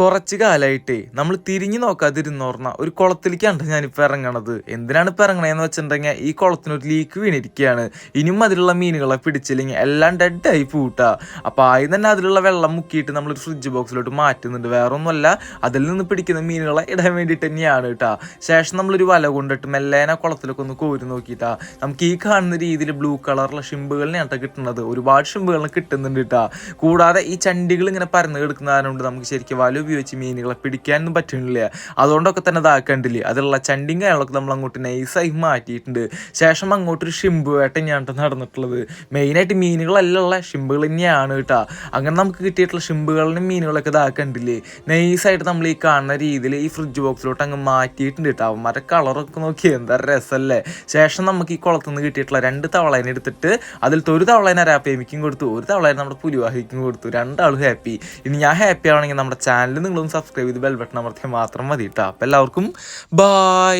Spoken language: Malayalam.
കുറച്ച് കാലമായിട്ടേ നമ്മൾ തിരിഞ്ഞു നോക്കാതിരുന്നോർന്ന ഒരു കുളത്തിലേക്കാണ് ഞാനിപ്പോൾ ഇറങ്ങണത്. എന്തിനാണ് ഇപ്പോൾ ഇറങ്ങണതെന്ന് വെച്ചിട്ടുണ്ടെങ്കിൽ ഈ കുളത്തിനൊരു ലീക്ക് വീണിരിക്കുകയാണ്. ഇനിയും അതിലുള്ള മീനുകളെ പിടിച്ചില്ലെങ്കിൽ എല്ലാം ഡെഡായി പൂട്ടാ. അപ്പോൾ ആദ്യം തന്നെ അതിലുള്ള വെള്ളം മുക്കിയിട്ട് നമ്മളൊരു ഫ്രിഡ്ജ് ബോക്സിലോട്ട് മാറ്റുന്നുണ്ട്. വേറെ ഒന്നുമല്ല അതിൽ നിന്ന് പിടിക്കുന്ന മീനുകളെ ഇടാൻ വേണ്ടിയിട്ട് തന്നെയാണ് കേട്ടോ ശേഷം നമ്മളൊരു വല കൊണ്ടിട്ട് മെല്ലേനെ കുളത്തിലൊക്കെ ഒന്ന് കോരി നോക്കിയിട്ടാ നമുക്ക് ഈ കാണുന്ന രീതിയിൽ ബ്ലൂ കളറുള്ള ഷിമ്പുകളിനെയാണ് കേട്ടോ കിട്ടുന്നത്. ഒരുപാട് ഷിമ്പുകളിനെ കിട്ടുന്നുണ്ട് കേട്ടോ കൂടാതെ ഈ ചണ്ടികൾ ഇങ്ങനെ പരന്ന് കിടക്കുന്നതുകൊണ്ട് നമുക്ക് ശരിക്കും വല ഉപയോഗിച്ച് മീനുകളെ പിടിക്കാനൊന്നും പറ്റുന്നില്ല അതുകൊണ്ടൊക്കെ തന്നെ ഇതാക്കണ്ടില്ലേ അതിലുള്ള ചണ്ടിയും കാര്യങ്ങളൊക്കെ നമ്മൾ അങ്ങോട്ട് നൈസായി മാറ്റിയിട്ടുണ്ട്. ശേഷം അങ്ങോട്ടൊരു ഷിമ്പ് വേട്ട ഞാൻ ട്ടോ നടന്നിട്ടുള്ളത് മെയിനായിട്ട് മീനുകളെല്ലാം ഉള്ള ഷിമ്പുകൾ തന്നെയാണ് കേട്ടോ. അങ്ങനെ നമുക്ക് കിട്ടിയിട്ടുള്ള ഷിമ്പുകളിലും മീനുകളൊക്കെ ഇതാക്കണ്ടില്ലേ നൈസായിട്ട് നമ്മൾ ഈ കാണുന്ന രീതിയിൽ ഈ ഫ്രിഡ്ജ് ബോക്സിലോട്ട് അങ്ങ് മാറ്റിയിട്ടുണ്ട് കേട്ടോ. അവന്മാരെ കളറൊക്കെ നോക്കി എന്താ രസമല്ലേ. ശേഷം നമുക്ക് ഈ കുളത്തിൽ നിന്ന് കിട്ടിയിട്ടുള്ള രണ്ട് തവളേനെ എടുത്തിട്ട് അതിലത്തെ ഒരു തവളേനെ രാപ്പേമിക്കും കൊടുത്തു ഒരു തവളേനെ നമ്മുടെ പുലിവാഹിക്കും കൊടുത്തു. രണ്ടാളും ഹാപ്പി ഇനി ഞാൻ ഹാപ്പി ആവണമെങ്കിൽ നമ്മുടെ ചാനൽ നിങ്ങളൊന്ന് സബ്സ്ക്രൈബ് ചെയ്ത് ബെൽ ബട്ടൺ അമർത്തിയാൽ മാത്രം മതി കേട്ടോ അപ്പം എല്ലാവർക്കും ബായ്